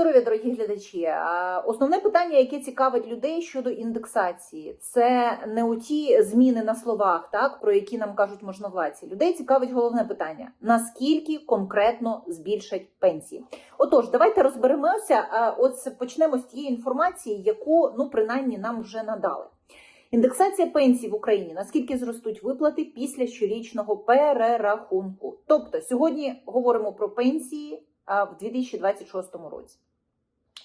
здоров'я, дорогі глядачі. Основне питання, яке цікавить людей щодо індексації, це не оті зміни на словах, так про які нам кажуть можновладці. Людей цікавить головне питання: наскільки конкретно збільшать пенсії? Отож, давайте розберемося. От почнемо з тієї інформації, яку ну принаймні нам вже надали. Індексація пенсій в Україні наскільки зростуть виплати після щорічного перерахунку? Тобто сьогодні говоримо про пенсії а, в 2026 році.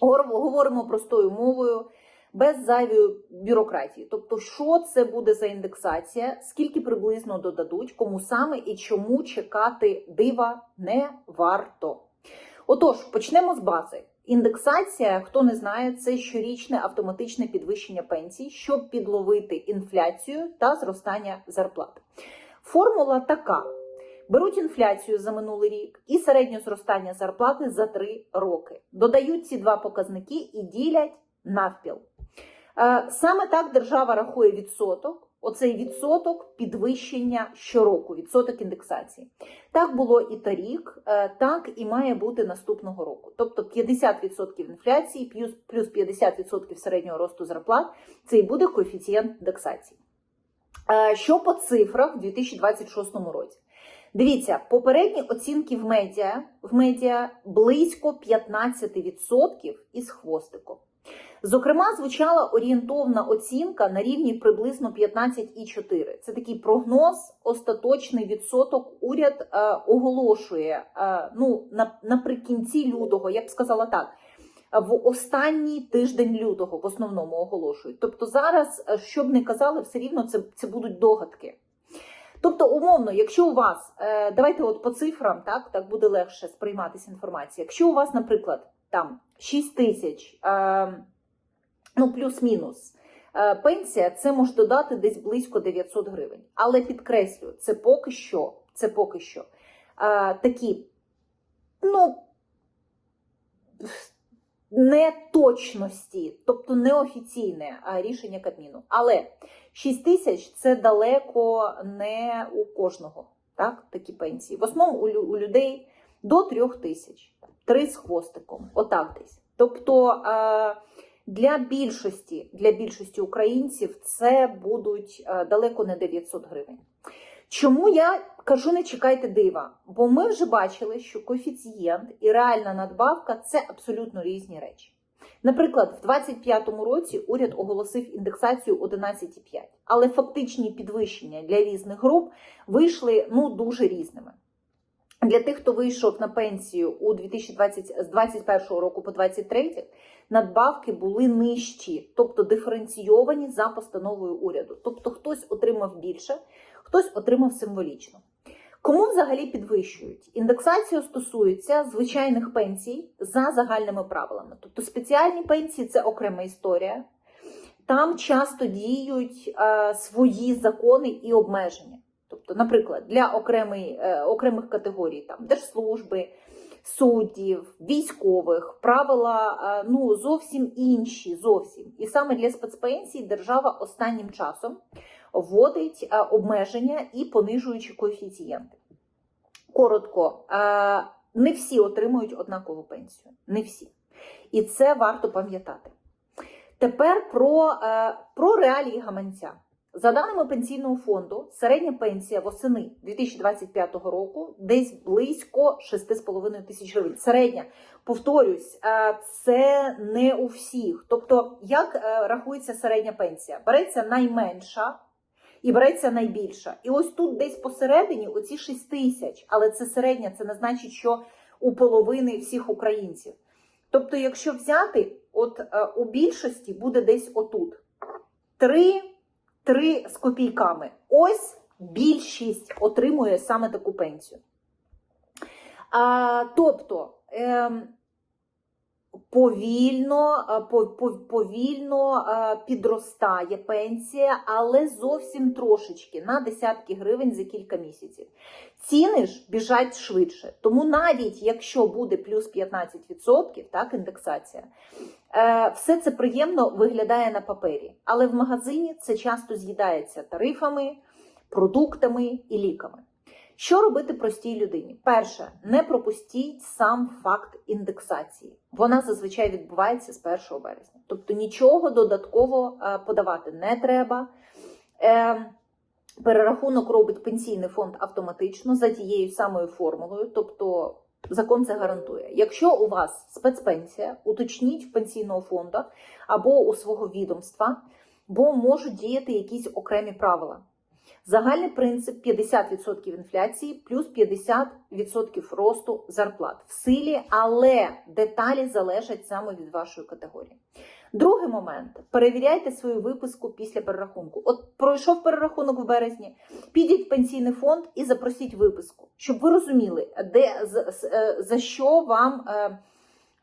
Говоримо- простою мовою, без зайвої бюрократії. Тобто, що це буде за індексація, скільки приблизно додадуть, кому саме і чому чекати дива не варто. Отож, почнемо з бази. Індексація, хто не знає, це щорічне автоматичне підвищення пенсій, щоб підловити інфляцію та зростання зарплат. Формула така: беруть інфляцію за минулий рік і середнє зростання зарплати за 3 роки. Додають ці два показники і ділять навпіл. Е, Саме так держава рахує відсоток. Оцей відсоток підвищення щороку, відсоток індексації. Так було і торік, е, так і має бути наступного року. Тобто 50% інфляції плюс, плюс 50% середнього росту зарплат це і буде коефіцієнт індексації. Е, Що по цифрах в 2026 році? Дивіться, попередні оцінки в медіа, в медіа близько 15% із хвостиком. Зокрема, звучала орієнтовна оцінка на рівні приблизно 15,4. Це такий прогноз, остаточний відсоток. Уряд е, оголошує е, ну, на, наприкінці лютого, я б сказала так, в останній тиждень лютого в основному оголошують. Тобто зараз, е, що б не казали, все рівно це, це будуть догадки. Тобто, умовно, якщо у вас, е, давайте от по цифрам, так, так буде легше сприйматися інформація. Якщо у вас, наприклад, там 6 тисяч, е, ну плюс-мінус, е, пенсія, це може додати десь близько 900 гривень. Але підкреслю, це поки що, це поки що такі, ну, неточності, тобто неофіційне рішення Кабміну. Але 6 тисяч це далеко не у кожного, так, такі пенсії. В основному у, лю- у людей до 3 тисяч, 3 з хвостиком, отак десь. Тобто для більшості, для більшості українців це будуть далеко не 900 гривень. Чому я кажу, не чекайте дива? Бо ми вже бачили, що коефіцієнт і реальна надбавка це абсолютно різні речі. Наприклад, в 2025 році уряд оголосив індексацію 11,5, але фактичні підвищення для різних груп вийшли ну дуже різними. Для тих, хто вийшов на пенсію у 2020, з 2021 року по 2023, надбавки були нижчі, тобто диференційовані за постановою уряду. Тобто хтось отримав більше, хтось отримав символічно. Кому взагалі підвищують? Індексація стосується звичайних пенсій за загальними правилами. Тобто спеціальні пенсії це окрема історія. Там часто діють е, свої закони і обмеження. Тобто, наприклад, для окремий, е, окремих категорій там держслужби, суддів, військових правила е, ну зовсім інші. Зовсім і саме для спецпенсій держава останнім часом вводить е, обмеження і понижуючі коефіцієнти. Коротко, е, не всі отримують однакову пенсію. Не всі. І це варто пам'ятати. Тепер про, е, про реалії гаманця. За даними пенсійного фонду, середня пенсія восени 2025 року десь близько 6,5 тисяч гривень. Середня, повторюсь, це не у всіх. Тобто, як рахується середня пенсія? Береться найменша і береться найбільша. І ось тут десь посередині оці 6 тисяч, але це середня, це не значить, що у половини всіх українців. Тобто, якщо взяти, от е, у більшості буде десь отут. Три, три з копійками. Ось більшість отримує саме таку пенсію. А, тобто, ем, повільно, е, по- по- повільно е, підростає пенсія, але зовсім трошечки на десятки гривень за кілька місяців. Ціни ж біжать швидше. Тому навіть якщо буде плюс 15%, так, індексація, е, все це приємно виглядає на папері. Але в магазині це часто з'їдається тарифами, продуктами і ліками. Що робити простій людині? Перше, не пропустіть сам факт індексації. Вона зазвичай відбувається з 1 березня. Тобто нічого додатково е, подавати не треба. Е, Перерахунок робить пенсійний фонд автоматично за тією самою формулою, тобто закон це гарантує. Якщо у вас спецпенсія, уточніть в пенсійного фонду або у свого відомства, бо можуть діяти якісь окремі правила. Загальний принцип 50% інфляції плюс 50% росту зарплат в силі, але деталі залежать саме від вашої категорії. Другий момент: перевіряйте свою виписку після перерахунку. От пройшов перерахунок в березні, підіть в пенсійний фонд і запросіть виписку, щоб ви розуміли, де за, за- за що вам.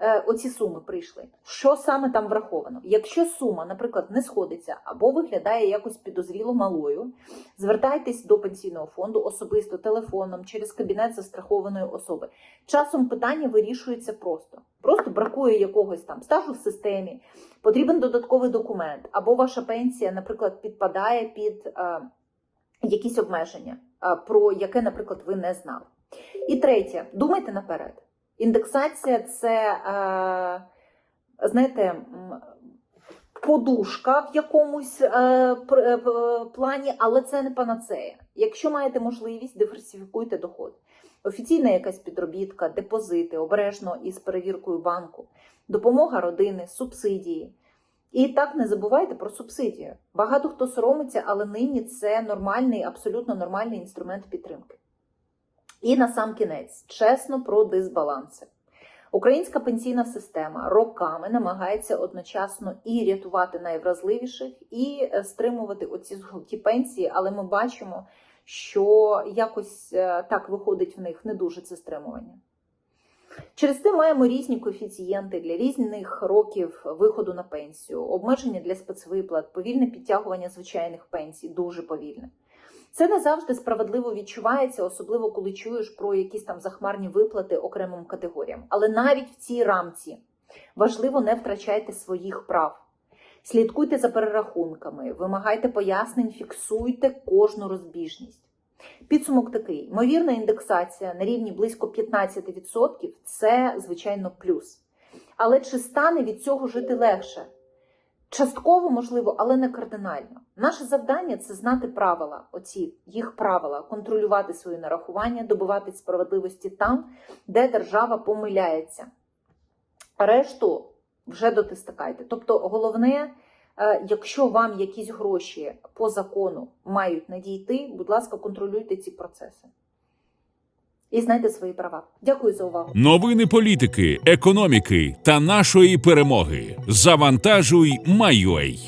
Е, Оці суми прийшли. Що саме там враховано? Якщо сума, наприклад, не сходиться або виглядає якось підозріло малою, звертайтесь до пенсійного фонду особисто телефоном через кабінет застрахованої особи. Часом питання вирішується просто. Просто бракує якогось там стажу в системі, потрібен додатковий документ, або ваша пенсія, наприклад, підпадає під е, якісь обмеження, е, про яке, наприклад, ви не знали. І третє, думайте наперед. Індексація це, е, знаєте, подушка в якомусь е, е, плані, але це не панацея. Якщо маєте можливість, диверсифікуйте доход. Офіційна якась підробітка, депозити, обережно із перевіркою банку, допомога родини, субсидії. І так не забувайте про субсидію. Багато хто соромиться, але нині це нормальний, абсолютно нормальний інструмент підтримки. І на сам кінець, чесно про дисбаланси. Українська пенсійна система роками намагається одночасно і рятувати найвразливіших, і е, стримувати оці золоті пенсії, але ми бачимо, що якось е, так виходить в них не дуже це стримування. Через це маємо різні коефіцієнти для різних років виходу на пенсію, обмеження для спецвиплат, повільне підтягування звичайних пенсій, дуже повільне. Це не завжди справедливо відчувається, особливо коли чуєш про якісь там захмарні виплати окремим категоріям. Але навіть в цій рамці важливо не втрачайте своїх прав. Слідкуйте за перерахунками, вимагайте пояснень, фіксуйте кожну розбіжність. Підсумок такий: ймовірна індексація на рівні близько 15% це, звичайно, плюс. Але чи стане від цього жити легше? Частково можливо, але не кардинально. Наше завдання це знати правила, оці їх правила, контролювати свої нарахування, добиватись справедливості там, де держава помиляється. Решту вже дотистикайте. Тобто, головне, е, якщо вам якісь гроші по закону мають надійти, будь ласка, контролюйте ці процеси. І знайте свої права. Дякую за увагу. Новини політики, економіки та нашої перемоги. Завантажуй, Майой.